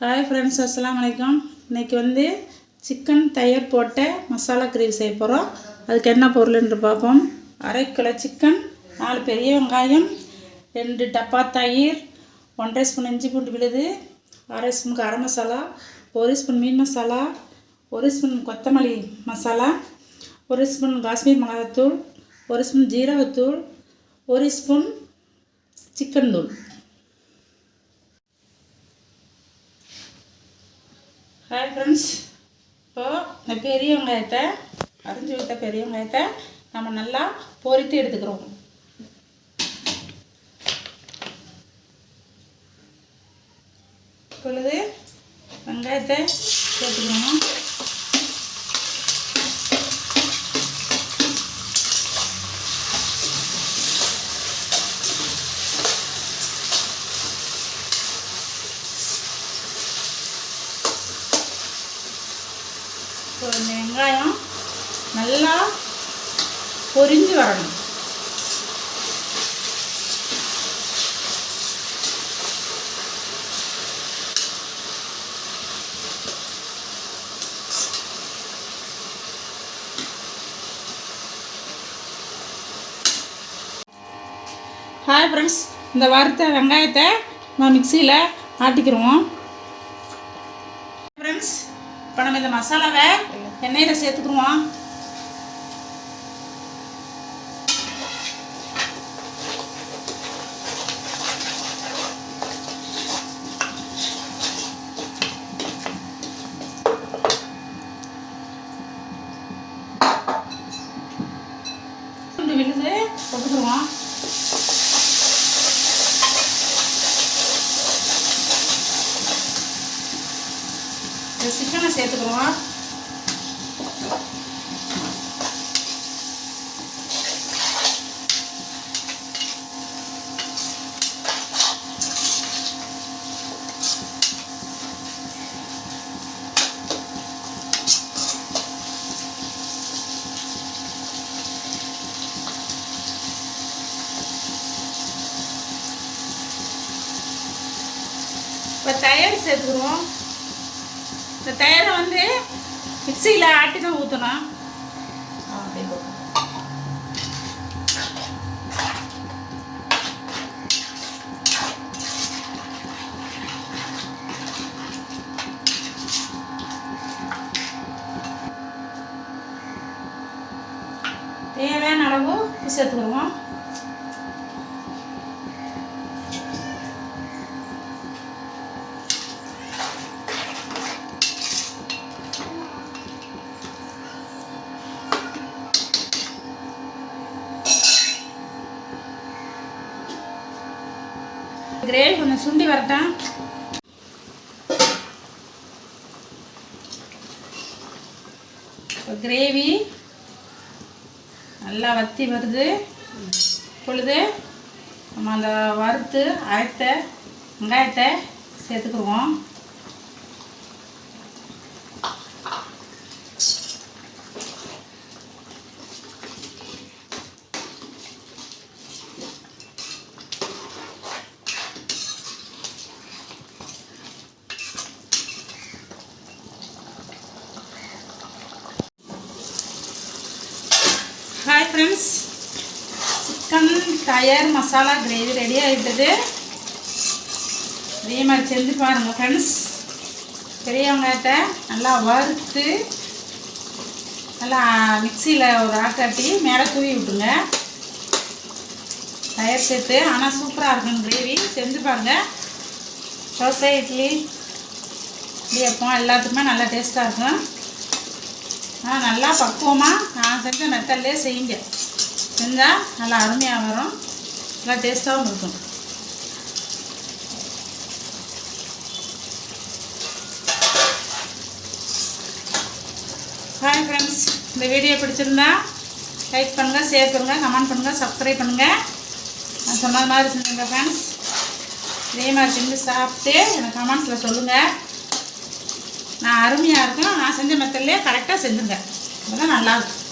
Hi friends அஸ்லாம் வலைக்கம் இன்றைக்கி வந்து சிக்கன் தயிர் போட்ட மசாலா கிரேவி செய்ய போகிறோம் அதுக்கு என்ன பொருள்ன்று பார்ப்போம். அரை கிலோ சிக்கன் நாலு பெரிய வெங்காயம் ரெண்டு டப்பா தயிர் ஒன்றரை ஸ்பூன் இஞ்சி பூண்டு விழுது அரை ஸ்பூன் கரம் மசாலா ஒரு ஸ்பூன் மீன் மசாலா ஒரு ஸ்பூன் கொத்தமல்லி மசாலா ஒரு ஸ்பூன் காஷ்மீர் மிளகாத்தூள் ஒரு ஸ்பூன் ஜீரகத்தூள் ஒரு ஸ்பூன் சிக்கன் தூள். ஹாய் ஃப்ரெண்ட்ஸ் இப்போது இந்த பெரிய வெங்காயத்தை அரிஞ்சு வைத்த பெரிய வெங்காயத்தை நம்ம நல்லா பொரித்து எடுத்துக்கிறோம். இப்பொழுது வெங்காயத்தை சேர்த்துக்கணும். ஸோ இந்த வெங்காயம் நல்லா பொரிஞ்சு வரணும். ஹாய் ஃப்ரெண்ட்ஸ் இந்த வறுத்த வெங்காயத்தை நான் மிக்சியில் ஆட்டிக்கிடுவோம் இப்போ நம்ம இந்த மசாலாவை எண்ணெயில் சேர்த்துக்குருவோம் விழுது போட்டுக்குருவோம் இந்த சிக்கனை சேர்த்துக்குருவோம் இப்போ தயிர் சேர்த்துக்குருவோம் இந்த தயிரை வந்து மிக்சியில் ஆட்டி தான் ஊற்றணும் தேவையான அளவு உப்பு சேர்த்துக்குருவோம் கிரேவி கொஞ்சம் சுண்டி வரட்டேன். கிரேவி நல்லா வத்தி வருது. பொழுது நம்ம அந்த வறுத்து அரைத்த வெங்காயத்தை சேர்த்துக்குருவோம் ஃப்ரெண்ட்ஸ் சிக்கன் டயர் மசாலா கிரேவி ரெடி ஆகிட்டது அதே மாதிரி செஞ்சு பாருங்கள் ஃப்ரெண்ட்ஸ் பெரிய நல்லா வறுத்து நல்லா மிக்சியில் ஒரு ஆட்டாட்டி மேலே தூவி விட்டுருங்க. டயர் சேர்த்து ஆனால் சூப்பராக இருக்கும் கிரேவி செஞ்சு பாருங்கள் தோசை இட்லி இடியப்பம் எல்லாத்துக்குமே நல்லா டேஸ்ட்டாக இருக்கும். ஆனால் நல்லா பக்குவமாக நான் செஞ்ச மெத்தட்லேயே செய்யுங்க. செஞ்சால் நல்லா அருமையாக வரும். நல்லா டேஸ்ட்டாகவும் இருக்கும். ஹாய் ஃப்ரெண்ட்ஸ் இந்த வீடியோ பிடிச்சிருந்தா லைக் பண்ணுங்கள் ஷேர் பண்ணுங்கள் கமெண்ட் பண்ணுங்கள் சப்ஸ்கிரைப் பண்ணுங்கள் நான் சொன்னது மாதிரி செஞ்சுங்க ஃப்ரெண்ட்ஸ் இதே மாதிரி செஞ்சு சாப்பிட்டு எனக்கு கமெண்ட்ஸில் சொல்லுங்கள் நான் அருமையாக இருக்கும் நான் செஞ்ச மெத்தட்லேயே கரெக்டாக செஞ்சுங்க. அப்போ தான் நல்லாயிருக்கும்